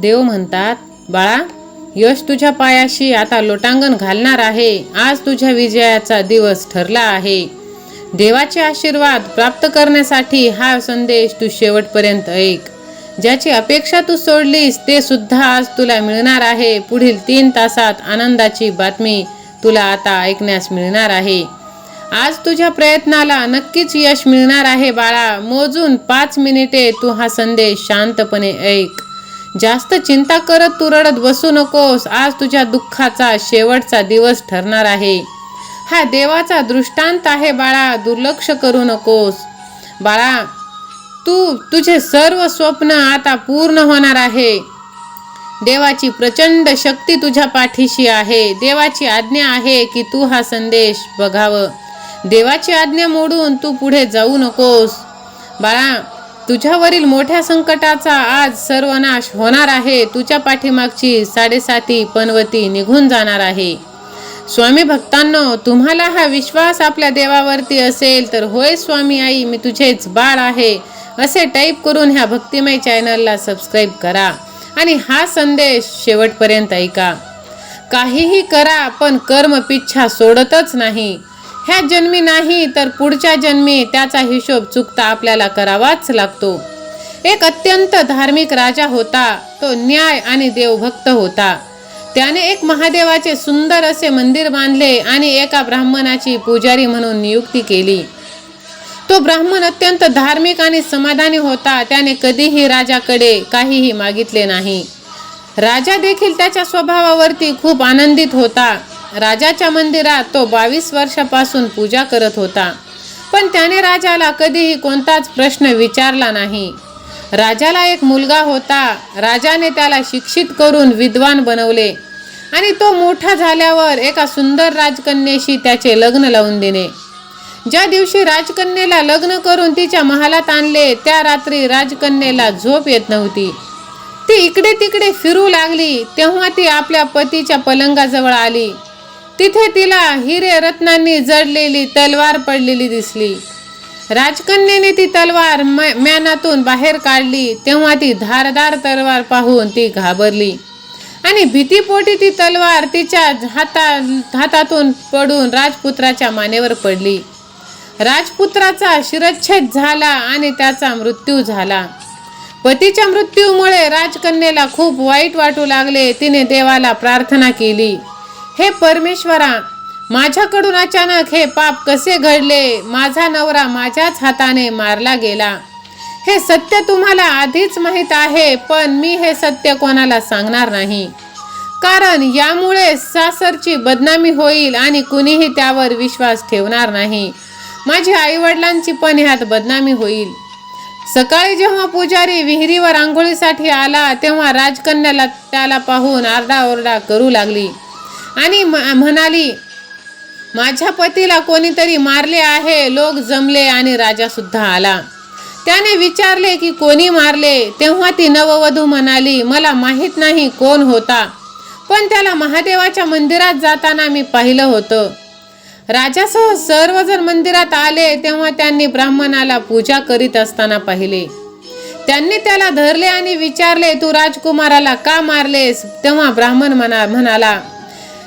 देव म्हणतात बाळा यश तुझ्या पायाशी आता लोटांगण घालणार आहे. आज तुझ्या विजयाचा दिवस ठरला आहे. देवाचे आशीर्वाद प्राप्त करण्यासाठी हा संदेश तू शेवटपर्यंत ऐक. ज्याची अपेक्षा तू सोडलीस ते सुद्धा आज तुला मिळणार आहे. पुढील तीन तासात आनंदाची बातमी तुला आता ऐकण्यास मिळणार आहे. आज तुझ्या प्रयत्नाला नक्कीच यश मिळणार आहे बाळा. मोजून पाच मिनिटे तू हा संदेश शांतपणे ऐक. जास्त चिंता करत तू रडत बसू नकोस. आज तुझ्या दुःखाचा शेवटचा दिवस ठरणार आहे. हा देवाचा दृष्टांत आहे बाळा दुर्लक्ष करू नकोस. बाळा तू तुझे सर्व स्वप्न आता पूर्ण होणार आहे. देवाची प्रचंड शक्ती तुझ्या पाठीशी आहे. देवाची आज्ञा आहे की तू हा संदेश बघावं. देवाची आज्ञा मोडून तू पुढे जाऊ नकोस. बाळा तुझ्यावरील मोठ्या संकटाचा आज सर्वनाश होणार आहे. तुझ्या पाठीमागची साडेसाती पनवती निघून जाणार आहे. स्वामी भक्तांनो तुम्हाला हा विश्वास आपल्या देवावरती असेल तर होय स्वामी आई मी तुझेच बाळ आहे. असे टाईप करून ह्या भक्तिमय चॅनलला सबस्क्राईब करा आणि हा संदेश शेवटपर्यंत ऐका. काहीही करा पण कर्म पिच्छा सोडतच नाही. ह्या जन्मी नाही तर पुढच्या जन्मी त्याचा हिशोब चुकता आपल्याला करावाच लागतो. एक अत्यंत धार्मिक राजा होता तो न्याय आणि देवभक्त होता. त्याने एक महादेवाचे सुंदर असे मंदिर बांधले आणि एका ब्राह्मणाची पुजारी म्हणून नियुक्ती केली. तो ब्राह्मण अत्यंत धार्मिक आणि समाधानी होता त्याने कधीही राजाकडे काहीही मागितले नाही. राजा देखील त्याच्या स्वभावावरती खूप आनंदित होता. राजाच्या मंदिरात तो बावीस वर्षापासून पूजा करत होता. पण त्याने राजाला कधीही कोणताच प्रश्न विचारला नाही. राजाला एक मुलगा होता. राजाने त्याला शिक्षित करून विद्वान बनवले आणि तो मोठा झाल्यावर एका सुंदर राजकन्येशी त्याचे लग्न लावून दिले. ज्या दिवशी राजकन्येला लग्न करून तिच्या महालात आणले त्या रात्री राजकन्येला झोप येत नव्हती. ती इकडे तिकडे फिरू लागली तेव्हा ती आपल्या पतीच्या पलंगाजवळ आली. तिथे तिला हिरे रत्नांनी जडलेली तलवार पडलेली दिसली. राजकन्येने ती तलवार म- म्यानातून बाहेर काढली तेव्हा ती धारदार तलवार पाहून ती घाबरली. आणि भीतीपोटी ती तलवार तिच्या हाता हातातून पडून राजपुत्राच्या मानेवर पडली. राजपुत्राचा शिरच्छेद झाला आणि त्याचा मृत्यू झाला. पतीच्या मृत्यूमुळे राजकन्येला खूप वाईट वाटू लागले तिने देवाला प्रार्थना केली. हे परमेश्वरा माझ्याकडून अचानक हे पाप कसे घडले? माझा नवरा माझ्याच हाताने मारला गेला. हे सत्य तुम्हाला आधीच माहीत आहे पण मी हे सत्य कोणाला सांगणार नाही. कारण यामुळे सासरची बदनामी होईल आणि कुणीही त्यावर विश्वास ठेवणार नाही. माझ्या आईवडिलांची पण ह्यात बदनामी होईल. सकाळी जेव्हा पुजारी विहिरीवर आंघोळीसाठी आला तेव्हा राजकन्याला त्याला पाहून आरडाओरडा करू लागली. आणि म- म्हणाली माझ्या पतीला कोणीतरी मारले आहे लोक जमले आणि राजासुद्धा आला. त्याने विचारले की कोणी मारले? तेव्हा ती नववधू म्हणाली मला माहीत नाही कोण होता. पण त्याला महादेवाच्या मंदिरात जाताना मी पाहिलं होतं. राजासह सर्वजण मंदिरात आले तेव्हा त्यांनी ब्राह्मणाला पूजा करीत असताना पाहिले. त्यांनी त्याला धरले आणि विचारले तू राजकुमाराला का मारलेस? तेव्हा ब्राह्मण म्हणा म्हणाला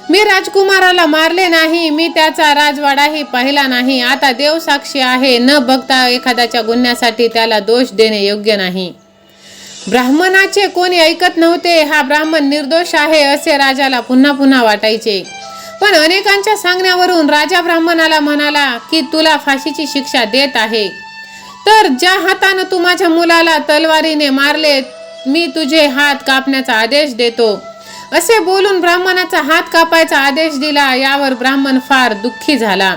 मी राजकुमाराला मारले नाही मी त्याचा राजवाडाही पाहिला नाही. आता देव साक्षी आहे न बघता एखाद्याच्या गुन्ह्यासाठी त्याला दोष देणे योग्य नाही. ब्राह्मणाचे कोणी ऐकत नव्हते हा ब्राह्मण निर्दोष आहे असे राजाला पुन्हा पुन्हा वाटायचे. पण अनेकांच्या सांगण्यावरून राजा ब्राह्मणाला म्हणाला की तुला फाशीची शिक्षा देत आहे. तर ज्या हातानं तू माझ्या मुलाला तलवारीने मारले मी तुझे हात कापण्याचा आदेश देतो. असे बोलून ब्राह्मणाचा हात कापायचा आदेश दिला यावर ब्राह्मण फार दुःखी झाला.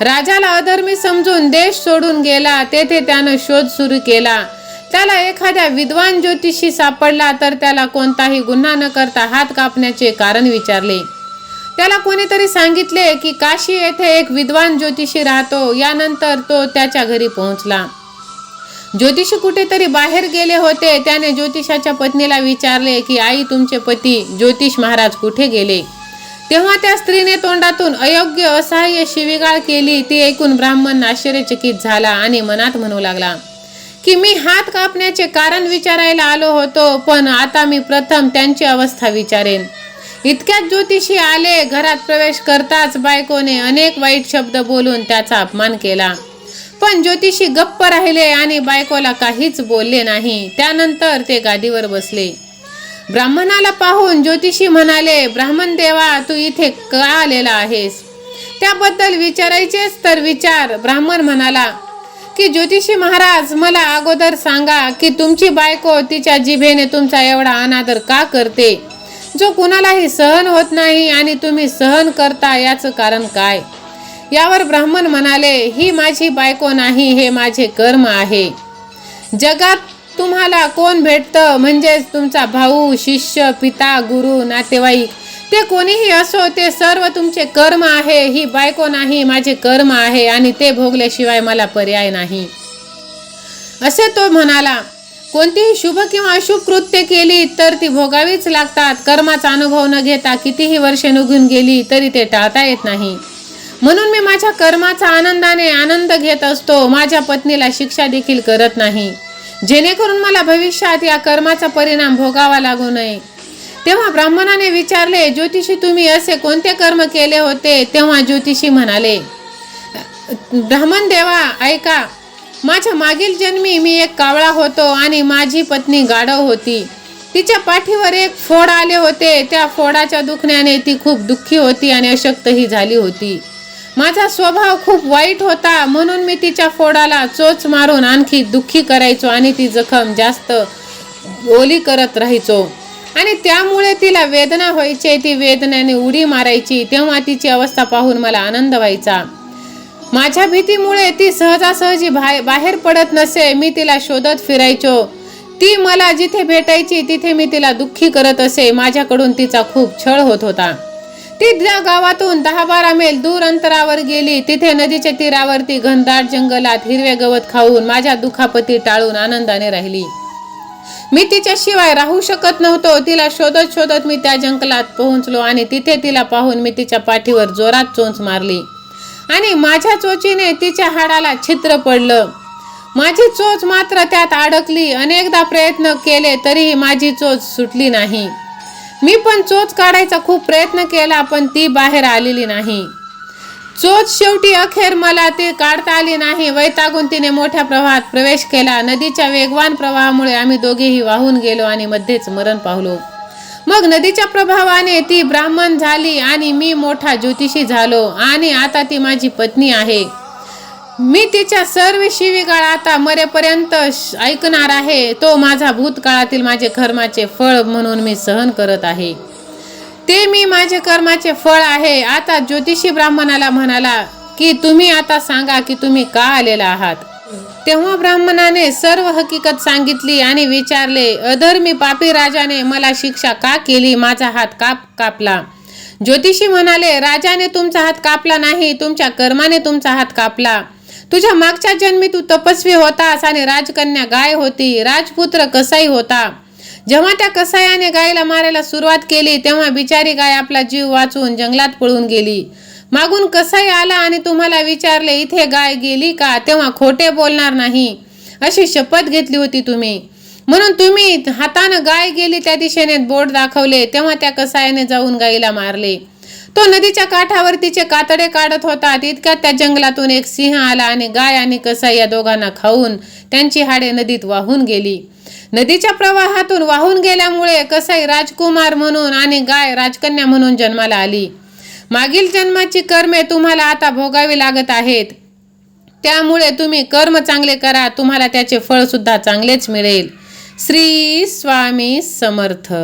राजाला अधर्मी समजून देश सोडून गेला तेथे त्यानं शोध सुरू केला. त्याला एखाद्या विद्वान ज्योतिषी सापडला तर त्याला कोणताही गुन्हा न करता हात कापण्याचे कारण विचारले. त्याला कोणीतरी सांगितले की काशी येथे एक विद्वान ज्योतिषी राहतो यानंतर तो त्याच्या घरी पोहोचला. ज्योतिषी कुठेतरी बाहेर गेले होते. त्याने ज्योतिषाच्या पत्नीला विचारले की आई तुमचे पती ज्योतिष महाराज कुठे गेले? तेव्हा त्या स्त्रीने तोंडातून अयोग्य असहाय्य शिविगाळ केली. ती ऐकून ब्राह्मण आश्चर्यचकित झाला आणि मनात म्हणू लागला की मी हात कापण्याचे कारण विचारायला आलो होतो पण आता मी प्रथम त्यांची अवस्था विचारेन. इतक्यात ज्योतिषी आले. घरात प्रवेश करताच बायकोने अनेक वाईट शब्द बोलून त्याचा अपमान केला. पण ज्योतिषी गप्प राहिले आणि बायकोला काहीच बोलले नाही. त्यानंतर ते गादीवर बसले. ब्राह्मणाला पाहून ज्योतिषी म्हणाले ब्राह्मण देवा तू इथे का आलेला आहेस? त्याबद्दल विचारायचेच तर विचार. ब्राह्मण म्हणाला की ज्योतिषी महाराज मला अगोदर सांगा की तुमची बायको तिच्या जिभेने तुमचा एवढा अनादर का करते? जो कुणालाही सहन होत नाही आणि तुम्ही सहन करता याचं कारण काय? यावर ब्राह्मण म्हणाले ही माझी बायको नाही हे माझे कर्म आहे. जगात तुम्हाला कोण भेटतं? म्हणजेच तुमचा भाऊ शिष्य पिता गुरु नातेवाईक. ते कोणीही असो ते सर्व तुमचे कर्म आहे. ही बायको नाही माझे कर्म आहे आणि ते भोगल्याशिवाय मला पर्याय नाही. असे तो म्हणाला कोणतीही शुभ किंवा अशुभ कृत्य केली तर ती भोगावीच लागतात. कर्माचा अनुभव न घेता कितीही वर्षे निघून गेली तरी ते टाळता येत नाही. म्हणून मी माझ्या कर्माचा आनंदाने आनंद घेत असतो. माझ्या पत्नीला शिक्षा देखील करत नाही. जेणेकरून मला भविष्यात या कर्माचा परिणाम भोगावा लागू नये. तेव्हा ब्राह्मणाने विचारले ज्योतिषी तुम्ही असे कोणते कर्म केले होते? तेव्हा ज्योतिषी म्हणाले ब्राह्मण देवा ऐका. माझ्या मागील जन्मी मी एक कावळा होतो आणि माझी पत्नी गाढव होती. तिच्या पाठीवर एक फोड आले होते. त्या फोडाच्या दुखण्याने ती खूप दुःखी होती आणि अशक्तही झाली होती. माझा स्वभाव खूप वाईट होता. म्हणून मी तिच्या फोडाला चोच मारून आणखी दुःखी करायचो आणि ती जखम जास्त ओली करत राहायचो. आणि त्यामुळे तिला वेदना व्हायची ती वेदनाने उडी मारायची. तेव्हा तिची अवस्था पाहून मला आनंद व्हायचा. माझ्या भीतीमुळे ती सहजासहजी बाहेर बाहेर पडत नसे मी तिला शोधत फिरायचो. ती मला जिथे भेटायची तिथे मी तिला दुःखी करत असे. माझ्याकडून तिचा खूप छळ होत होता. ती ज्या गावातून दहा बारा मैल दूर अंतरावर गेली. तिथे नदीच्या तीरावरती घनदाट जंगलात हिरवे गवत खाऊन माझ्या दुखापती टाळून आनंदाने राहिली. मी तिच्याशिवाय राहू शकत नव्हतो. तिला शोधत शोधत मी त्या जंगलात पोहोचलो आणि तिथे तिला पाहून मी तिच्या पाठीवर जोरात चोंच मारली. आणि माझ्या चोचीने तिच्या हाडाला छिद्र पडलं. माझी चोच मात्र त्यात अडकली. अनेकदा प्रयत्न केले तरीही माझी चोच सुटली नाही. मी पण चोच काढायचा खूप प्रयत्न केला पण ती बाहेर आलेली नाही. चोच शेवटी अखेर मला ती काढता आली नाही. वैतागून तिने मोठ्या प्रवाहात प्रवेश केला. नदीच्या वेगवान प्रवाहामुळे आम्ही दोघेही वाहून गेलो आणि मध्येच मरण पावलो. मग नदीच्या प्रभावाने ती ब्राह्मण झाली आणि मी मोठा ज्योतिषी झालो आणि आता ती माझी पत्नी आहे. मी तिच्या सर्व शिवीगाळ आता मरेपर्यंत श- ऐकणार आहे. तो माझा भूतकाळातील माझे कर्माचे फळ म्हणून मी सहन करत आहे. ते मी माझे कर्माचे फळ आहे. आता ज्योतिषी ब्राह्मणाला म्हणाला की तुम्ही आता सांगा की तुम्ही का आलेला आहात? तेव्हा ब्राह्मणाने सर्व हकीकत सांगितली आणि विचारले अधर्मी पापी राजाने मला शिक्षा का केली? माझा हात काप कापला. ज्योतिषी म्हणाले राजाने तुमचा हात कापला नाही तुमच्या कर्माने तुमचा हात कापला. तुझ्या मागच्या जन्मी तू तपस्वी होतास आणि राजकन्या गाय होती राजपुत्र कसाई होता. जेव्हा त्या कसायाने गायीला मारायला सुरुवात केली तेव्हा बिचारी गाय आपला जीव वाचून जंगलात पळून गेली. मागून कसाई आला आणि तुम्हाला विचारले इथे गाय गेली का? तेव्हा खोटे बोलणार नाही. अशी शपथ घेतली होती तुम्ही. म्हणून तुम्ही हातानं गाय गेली त्या दिशेने बोट दाखवले तेव्हा त्या कसायाने जाऊन गायीला मारले. तो नदीच्या काठावर तिचे कातडे काढत होता. तितक्यात त्या जंगलातून एक सिंह आला आणि गाय आणि कसाई या दोघांना खाऊन त्यांची हाडे नदीत वाहून गेली. नदीच्या प्रवाहातून वाहून गेल्यामुळे कसाई राजकुमार म्हणून आणि गाय राजकन्या म्हणून जन्माला आली. मागील जन्माची कर्मे तुम्हाला आता भोगावी लागत आहेत. त्यामुळे तुम्ही कर्म चांगले करा. तुम्हाला त्याचे फळ सुद्धा चांगलेच मिळेल. श्री स्वामी समर्थ.